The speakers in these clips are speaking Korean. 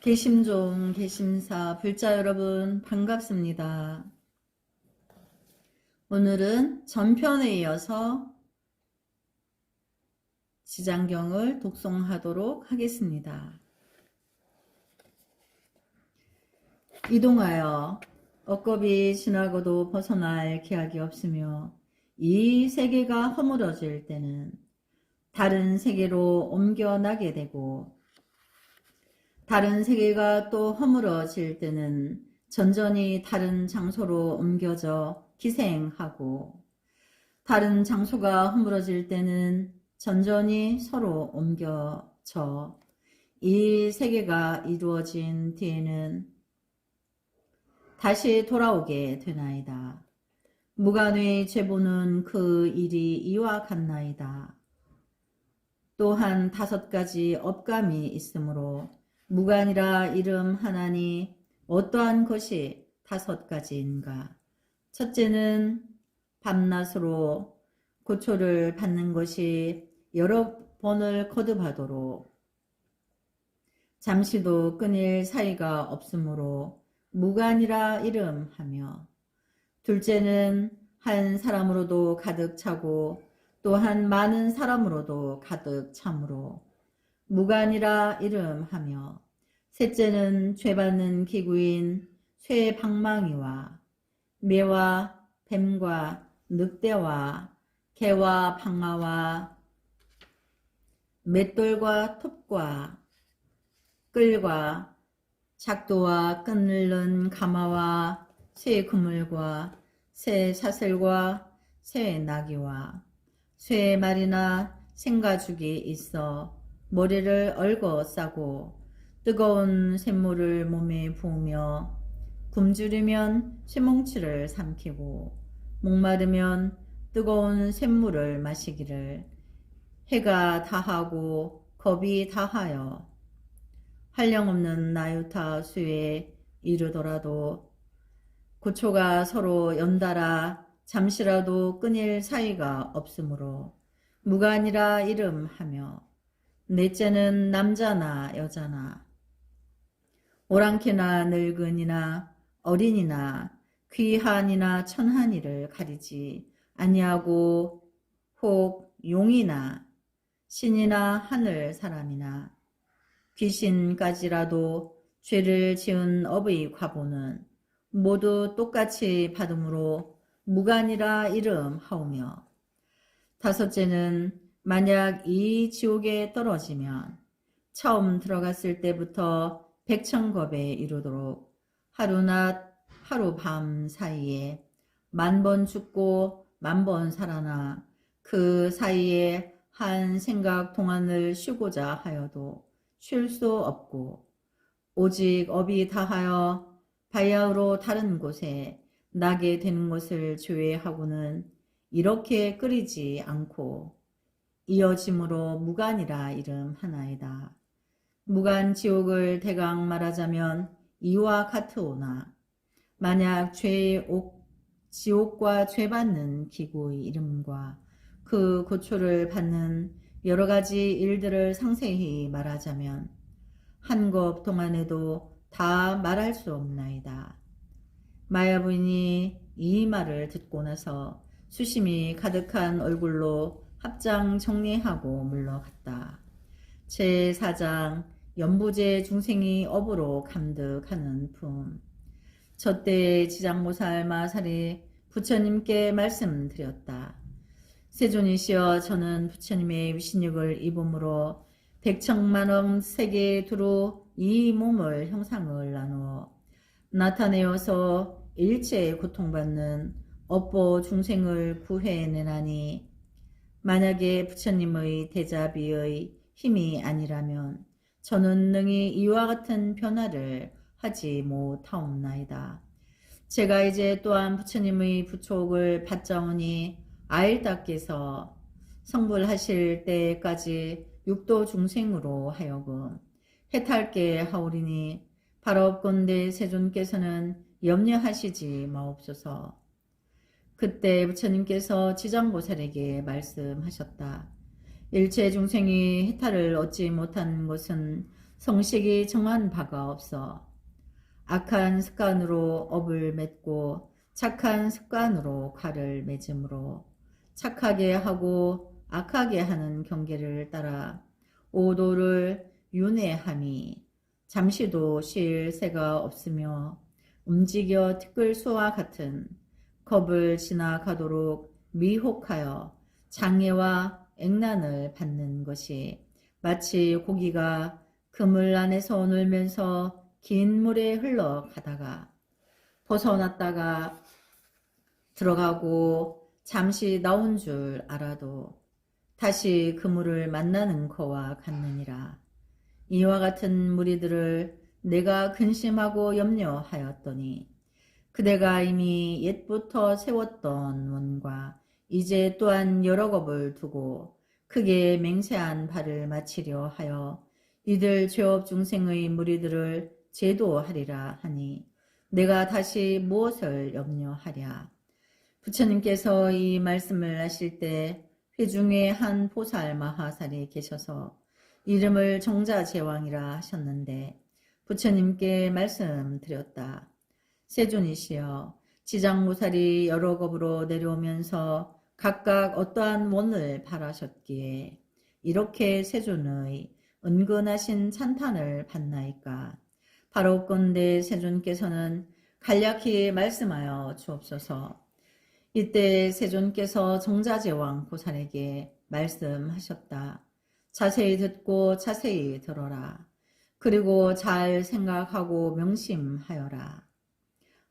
개심종, 개심사, 불자 여러분 반갑습니다. 오늘은 전편에 이어서 지장경을 독송하도록 하겠습니다. 이동하여 억겁이 지나고도 벗어날 기약이 없으며 이 세계가 허물어질 때는 다른 세계로 옮겨나게 되고 다른 세계가 또 허물어질 때는 전전히 다른 장소로 옮겨져 기생하고 다른 장소가 허물어질 때는 전전히 서로 옮겨져 이 세계가 이루어진 뒤에는 다시 돌아오게 되나이다. 무간의 죄보는 그 일이 이와 같나이다. 또한 다섯 가지 업감이 있으므로 무간이라 이름 하나니 어떠한 것이 다섯 가지인가? 첫째는 밤낮으로 고초를 받는 것이 여러 번을 거듭하도록. 잠시도 끊일 사이가 없으므로 무간이라 이름하며. 둘째는 한 사람으로도 가득 차고 또한 많은 사람으로도 가득 참으로 무간이라 이름하며 셋째는 죄받는 기구인 쇠 방망이와 매와 뱀과 늑대와 개와 방아와 맷돌과 톱과 끌과 작도와 끈을른 가마와 새 그물과 새 사슬과 새 나귀와 새 말이나 생가죽이 있어 머리를 얽어 싸고 뜨거운 샘물을 몸에 부으며 굶주리면 쇠뭉치를 삼키고 목마르면 뜨거운 샘물을 마시기를 해가 다하고 겁이 다하여 한량없는 나유타 수에 이르더라도 고초가 서로 연달아 잠시라도 끊일 사이가 없으므로 무간이라 이름하며 넷째는 남자나 여자나. 오랑캐나 늙은이나 어린이나 귀한이나 천한이를 가리지 아니하고 혹 용이나 신이나 하늘 사람이나 귀신까지라도 죄를 지은 업의 과보는 모두 똑같이 받음으로 무간이라 이름하오며. 다섯째는 만약 이 지옥에 떨어지면 처음 들어갔을 때부터 백천겁에 이르도록 하루낮 하루밤 사이에 만 번 죽고 만 번 살아나 그 사이에 한 생각 동안을 쉬고자 하여도 쉴 수 없고 오직 업이 다하여 바야흐로 다른 곳에 나게 되는 것을 조회하고는 이렇게 끓이지 않고 이어짐으로 무간이라 이름하나이다. 무간 지옥을 대강 말하자면 이와 같으오나 만약 죄의 옥, 지옥과 죄받는 기구의 이름과 그 고초를 받는 여러 가지 일들을 상세히 말하자면 한겁 동안에도 다 말할 수 없나이다. 마야 부인이 이 말을 듣고 나서 수심이 가득한 얼굴로 합장 정리하고 물러갔다. 제4장 연부제 중생이 업으로 감득하는 품. 저때 지장모살 마살이 부처님께 말씀드렸다. 세존이시여 저는 부처님의 위신육을 입음으로 백천만원 세계 두루 이 몸을 형상을 나누어 나타내어서 일체 고통받는 업보 중생을 구해내나니 만약에 부처님의 대자비의 힘이 아니라면 저는 능히 이와 같은 변화를 하지 못하옵나이다. 제가 이제 또한 부처님의 부촉을 받자오니 아일답께서 성불하실 때까지 육도 중생으로 하여금 해탈게 하오리니 바라옵건대 세존께서는 염려하시지 마옵소서. 그때 부처님께서 지장보살에게 말씀하셨다. 일체 중생이 해탈을 얻지 못한 것은 성식이 정한 바가 없어 악한 습관으로 업을 맺고 착한 습관으로 칼을 맺음으로 착하게 하고 악하게 하는 경계를 따라 오도를 윤회함이 잠시도 쉴 새가 없으며 움직여 티끌소와 같은 겁을 지나가도록 미혹하여 장애와 액난을 받는 것이 마치 고기가 그물 안에서 놀면서 긴 물에 흘러가다가 벗어났다가 들어가고 잠시 나온 줄 알아도 다시 그물을 만나는 거와 같느니라. 이와 같은 무리들을 내가 근심하고 염려하였더니 그대가 이미 옛부터 세웠던 원과 이제 또한 여러 겁을 두고 크게 맹세한 바를 마치려 하여 이들 죄업 중생의 무리들을 제도하리라 하니 내가 다시 무엇을 염려하랴 부처님께서 이 말씀을 하실 때 회중에 한 보살 마하살이 계셔서 이름을 정자제왕이라 하셨는데 부처님께 말씀드렸다. 세존이시여 지장무살이 여러 겁으로 내려오면서 각각 어떠한 원을 바라셨기에 이렇게 세존의 은근하신 찬탄을 받나이까 바로 건대 세존께서는 간략히 말씀하여 주옵소서 이때 세존께서 정자제왕 보살에게 말씀하셨다. 자세히 듣고 자세히 들어라. 그리고 잘 생각하고 명심하여라.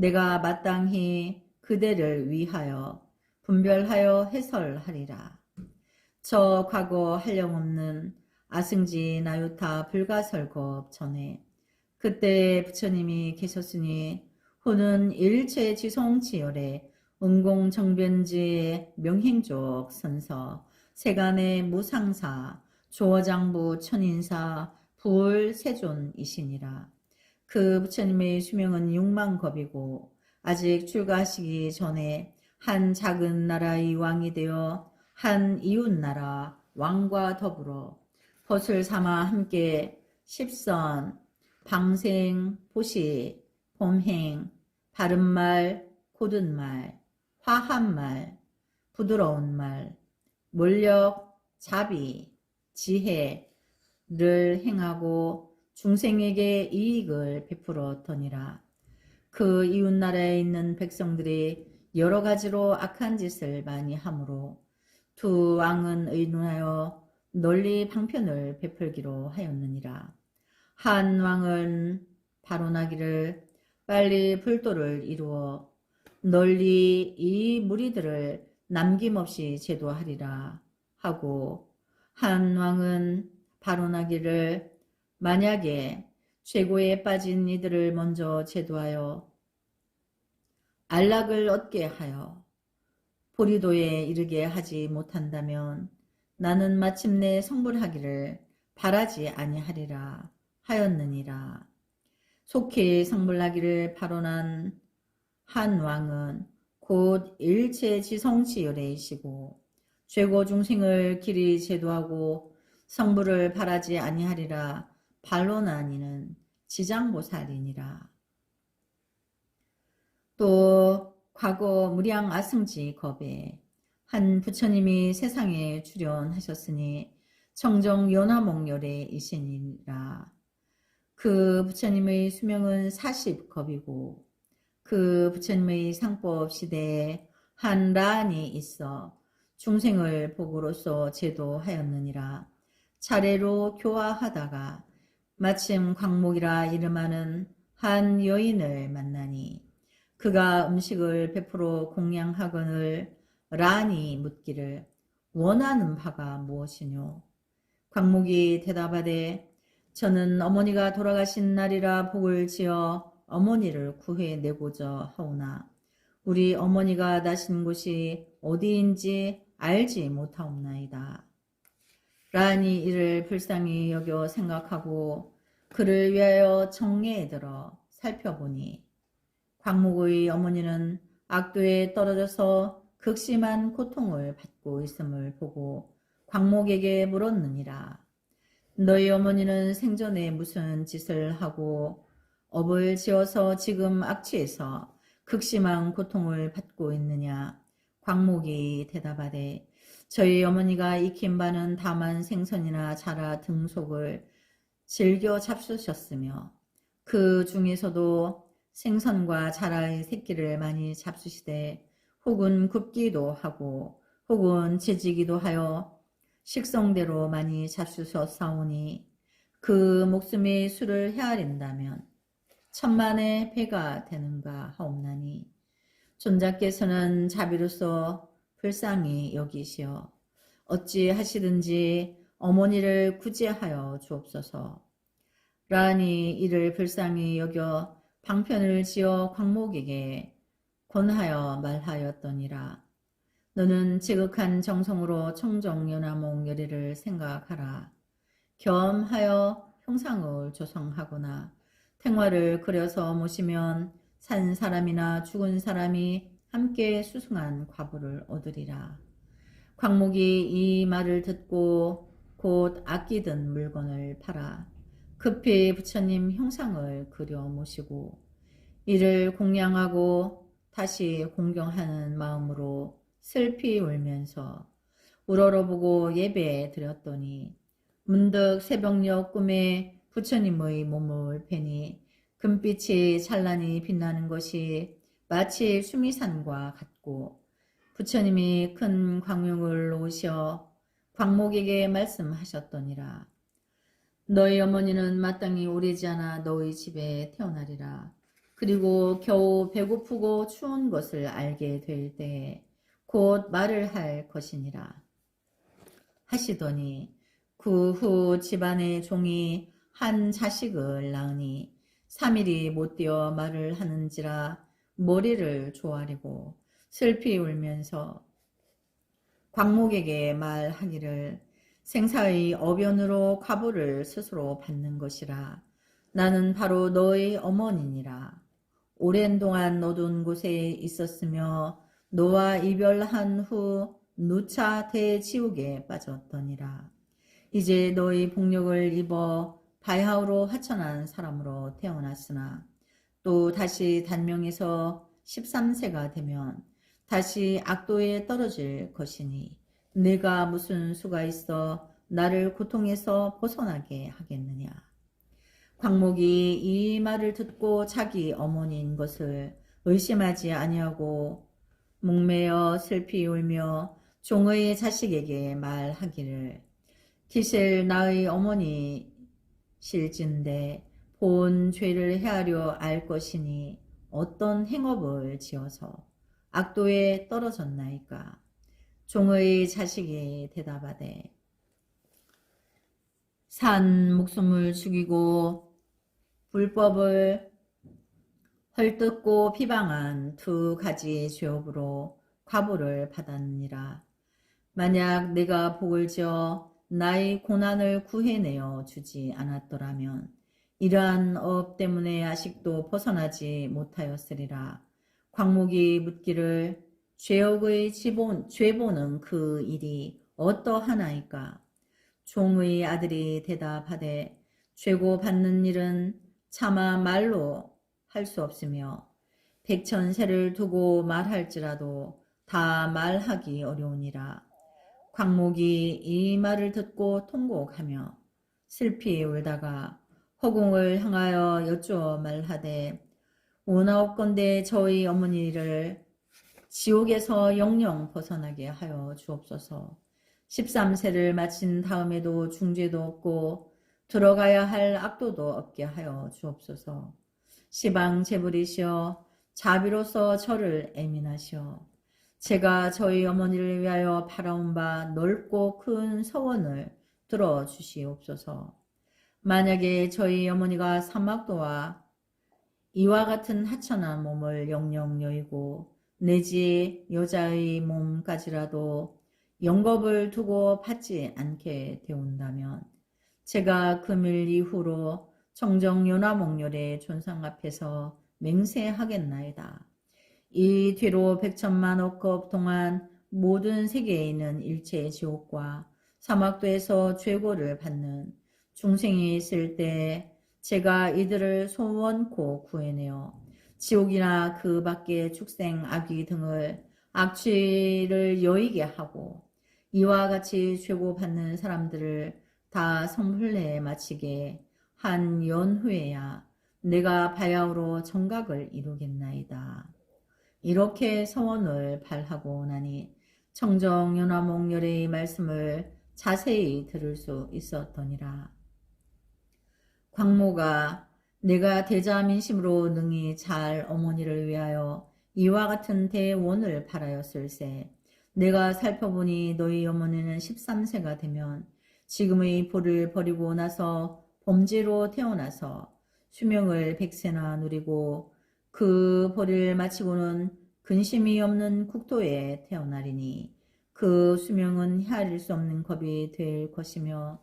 내가 마땅히 그대를 위하여 분별하여 해설하리라. 저 과거 한령없는 아승지 나유타 불가설겁 전에 그때 부처님이 계셨으니 후는 일체 지성지열의 은공정변지의 명행족 선서 세간의 무상사 조어장부 천인사 부을 세존이시니라. 그 부처님의 수명은 6만 겁이고 아직 출가하시기 전에 한 작은 나라의 왕이 되어 한 이웃나라 왕과 더불어 벗을 삼아 함께 십선, 방생, 보시, 봄행, 바른말, 고든말, 화한말, 부드러운 말, 몰력, 자비, 지혜를 행하고 중생에게 이익을 베풀었더니라. 그 이웃나라에 있는 백성들이 여러 가지로 악한 짓을 많이 하므로 두 왕은 의논하여 널리 방편을 베풀기로 하였느니라. 한 왕은 발언하기를 빨리 불도를 이루어 널리 이 무리들을 남김없이 제도하리라 하고 한 왕은 발언하기를 만약에 최고에 빠진 이들을 먼저 제도하여 안락을 얻게 하여 보리도에 이르게 하지 못한다면 나는 마침내 성불하기를 바라지 아니하리라 하였느니라. 속히 성불하기를 발언한 한 왕은 곧 일체 지성지열이시고 죄고 중생을 길이 제도하고 성불을 바라지 아니하리라 반론한 이는 지장보살이니라. 또 과거 무량 아승지 겁에 한 부처님이 세상에 출연하셨으니 청정 연화목열에 이시니라. 그 부처님의 수명은 40겁이고 그 부처님의 상법 시대에 한 라안이 있어 중생을 복으로서 제도하였느니라. 차례로 교화하다가 마침 광목이라 이름하는 한 여인을 만나니 그가 음식을 베풀어 공양하거늘 란이 묻기를 원하는 바가 무엇이뇨? 광목이 대답하되 저는 어머니가 돌아가신 날이라 복을 지어 어머니를 구해내고자 하오나 우리 어머니가 나신 곳이 어디인지 알지 못하옵나이다. 란이 이를 불쌍히 여겨 생각하고 그를 위하여 정례에 들어 살펴보니 광목의 어머니는 악도에 떨어져서 극심한 고통을 받고 있음을 보고 광목에게 물었느니라. 너희 어머니는 생전에 무슨 짓을 하고 업을 지어서 지금 악취에서 극심한 고통을 받고 있느냐? 광목이 대답하되 저희 어머니가 익힌 바는 다만 생선이나 자라 등속을 즐겨 잡수셨으며 그 중에서도 생선과 자라의 새끼를 많이 잡수시되 혹은 굽기도 하고 혹은 채지기도 하여 식성대로 많이 잡수셨사오니 그 목숨의 수를 헤아린다면 천만의 배가 되는가 하옵나니 존자께서는 자비로서 불쌍히 여기시어 어찌 하시든지 어머니를 구제하여 주옵소서. 라니 이를 불쌍히 여겨 방편을 지어 광목에게 권하여 말하였더니라. 너는 지극한 정성으로 청정연화몽 열애를 생각하라. 겸하여 형상을 조성하거나 생활을 그려서 모시면 산 사람이나 죽은 사람이 함께 수승한 과부를 얻으리라. 광목이 이 말을 듣고 곧 아끼던 물건을 팔아 급히 부처님 형상을 그려 모시고 이를 공양하고 다시 공경하는 마음으로 슬피 울면서 우러러보고 예배에 드렸더니 문득 새벽녘 꿈에 부처님의 몸을 뵈니 금빛이 찬란히 빛나는 것이 마치 수미산과 같고 부처님이 큰 광명을 놓으셔 광목에게 말씀하셨더니라. 너희 어머니는 마땅히 오래지 않아 너희 집에 태어나리라. 그리고 겨우 배고프고 추운 것을 알게 될 때에 곧 말을 할 것이니라. 하시더니 그 후 집안의 종이 한 자식을 낳으니 3일이 못 되어 말을 하는지라 머리를 조아리고 슬피 울면서 광목에게 말하기를 생사의 어변으로 과보를 스스로 받는 것이라. 나는 바로 너의 어머니니라. 오랜 동안 너둔 곳에 있었으며 너와 이별한 후 누차 대지옥에 빠졌더니라. 이제 너의 복력을 입어 바야흐로 하천한 사람으로 태어났으나 또 다시 단명에서 13세가 되면 다시 악도에 떨어질 것이니 내가 무슨 수가 있어 나를 고통에서 벗어나게 하겠느냐. 광목이 이 말을 듣고 자기 어머니인 것을 의심하지 아니하고 목매어 슬피 울며 종의 자식에게 말하기를 기실 나의 어머니 실진데 본 죄를 헤아려 알 것이니 어떤 행업을 지어서 악도에 떨어졌나이까 종의 자식이 대답하되 산 목숨을 죽이고 불법을 헐뜯고 비방한 두 가지 죄업으로 과보를 받았느니라. 만약 내가 복을 지어 나의 고난을 구해내어 주지 않았더라면 이러한 업 때문에 아직도 벗어나지 못하였으리라. 광목이 묻기를 죄옥의 지본, 죄보는 그 일이 어떠하나이까? 종의 아들이 대답하되 죄고 받는 일은 차마 말로 할 수 없으며 백천세를 두고 말할지라도 다 말하기 어려우니라. 광목이 이 말을 듣고 통곡하며 슬피 울다가 허공을 향하여 여쭈어 말하되 오나옵건대 저희 어머니를 지옥에서 영영 벗어나게 하여 주옵소서. 13세를 마친 다음에도 중죄도 없고 들어가야 할 악도도 없게 하여 주옵소서. 시방 재물이시여 자비로서 저를 애민하시어 제가 저희 어머니를 위하여 바라온 바 넓고 큰 서원을 들어 주시옵소서. 만약에 저희 어머니가 사막도와 이와 같은 하천한 몸을 영영 여의고 내지 여자의 몸까지라도 영겁을 두고 받지 않게 되온다면 제가 금일 이후로 정정연화목렬의 존상 앞에서 맹세하겠나이다. 이 뒤로 백천만억 급 동안 모든 세계에 있는 일체의 지옥과 사막도에서 죄고를 받는 중생이 있을 때 제가 이들을 소원코 구해내어 지옥이나 그 밖의 축생 악귀 등을 악취를 여이게 하고 이와 같이 죄고 받는 사람들을 다 성불내에 마치게 한 연후에야 내가 바야흐로 정각을 이루겠나이다. 이렇게 서원을 발하고 나니 청정연화몽열의 말씀을 자세히 들을 수 있었더니라. 광모가 내가 대자민심으로 능히 잘 어머니를 위하여 이와 같은 대원을 바라였을세. 내가 살펴보니 너희 어머니는 13세가 되면 지금의 볼을 버리고 나서 범죄로 태어나서 수명을 백세나 누리고 그 볼을 마치고는 근심이 없는 국토에 태어나리니 그 수명은 헤아릴 수 없는 겁이 될 것이며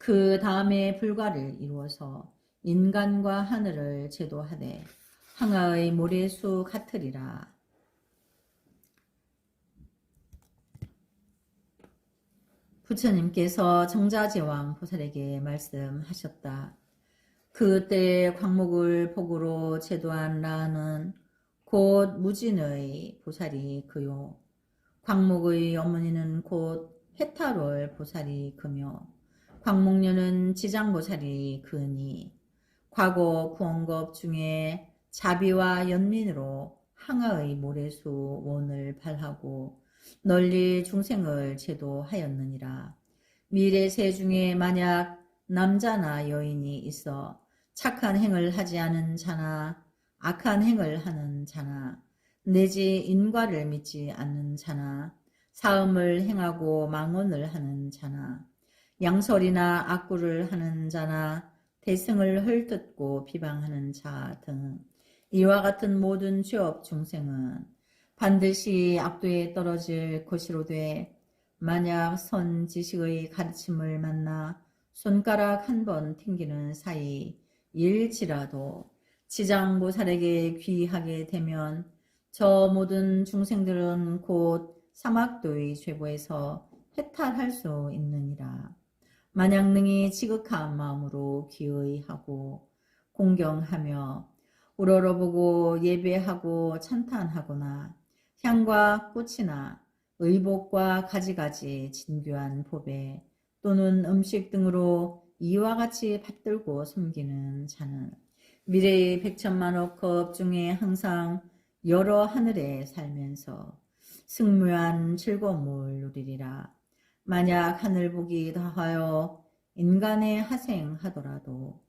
그 다음에 불과를 이루어서 인간과 하늘을 제도하되 항아의 모래수 같으리라. 부처님께서 정자제왕 보살에게 말씀하셨다. 그때 광목을 복으로 제도한 라는 곧 무진의 보살이 그요. 광목의 어머니는 곧 해타롤 보살이 그며 광목녀는 지장보살이 그니 과거 구원급 중에 자비와 연민으로 항아의 모래수 원을 발하고 널리 중생을 제도하였느니라. 미래 세 중에 만약 남자나 여인이 있어 착한 행을 하지 않은 자나 악한 행을 하는 자나 내지 인과를 믿지 않는 자나 사음을 행하고 망언을 하는 자나 양설이나 악구를 하는 자나 대승을 헐뜯고 비방하는 자 등 이와 같은 모든 죄업 중생은 반드시 악도에 떨어질 것이로되 만약 선 지식의 가르침을 만나 손가락 한 번 튕기는 사이 일지라도 지장보살에게 귀하게 되면 저 모든 중생들은 곧 사막도의 죄고에서 해탈할 수 있느니라. 만약 능히 지극한 마음으로 기의 하고 공경하며 우러러보고 예배하고 찬탄하거나 향과 꽃이나 의복과 가지가지 진귀한 법에 또는 음식 등으로 이와 같이 받들고 섬기는 자는 미래의 백천만억 급 중에 항상 여러 하늘에 살면서 승무한 즐거움을 누리리라. 만약 하늘복이 다하여 인간의 하생하더라도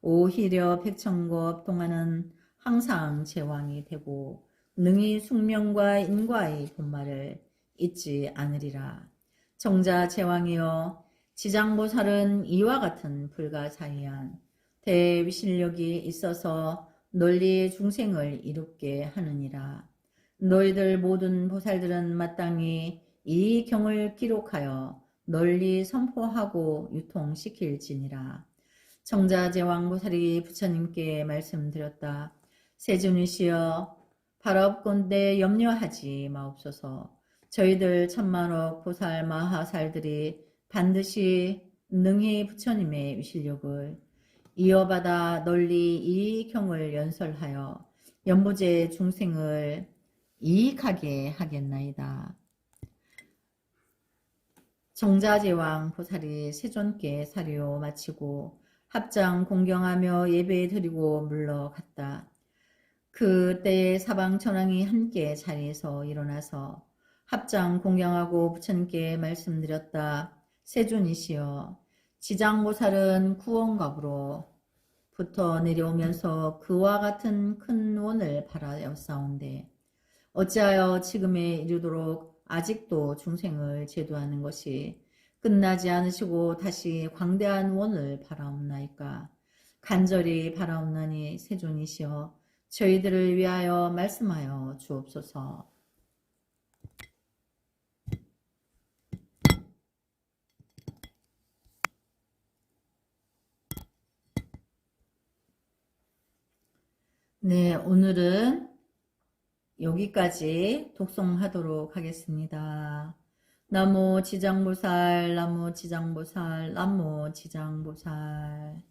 오히려 백천급 동안은 항상 제왕이 되고 능히 숙명과 인과의 본말을 잊지 않으리라. 정자 제왕이여 지장보살은 이와 같은 불가사의한 대위실력이 있어서 널리 중생을 이롭게 하느니라. 너희들 모든 보살들은 마땅히 이 경을 기록하여 널리 선포하고 유통시킬지니라. 정자제왕보살이 부처님께 말씀드렸다. 세존이시여 바라옵건대 염려하지 마옵소서. 저희들 천만억 보살 마하살들이 반드시 능히 부처님의 위실력을 이어받아 널리 이 경을 연설하여 연보제 중생을 이익하게 하겠나이다. 정자제왕 보살이 세존께 사료 마치고 합장 공경하며 예배 드리고 물러갔다. 그때에 사방천왕이 함께 자리에서 일어나서 합장 공경하고 부처님께 말씀드렸다. 세존이시여 지장보살은 구원갑으로 부터 내려오면서 그와 같은 큰 원을 바라였사온데 어찌하여 지금에 이르도록 아직도 중생을 제도하는 것이 끝나지 않으시고 다시 광대한 원을 바라옵나이까 간절히 바라옵나니 세존이시여 저희들을 위하여 말씀하여 주옵소서. 네, 오늘은 여기까지 독송하도록 하겠습니다. 나무 지장보살 나무 지장보살 나무 지장보살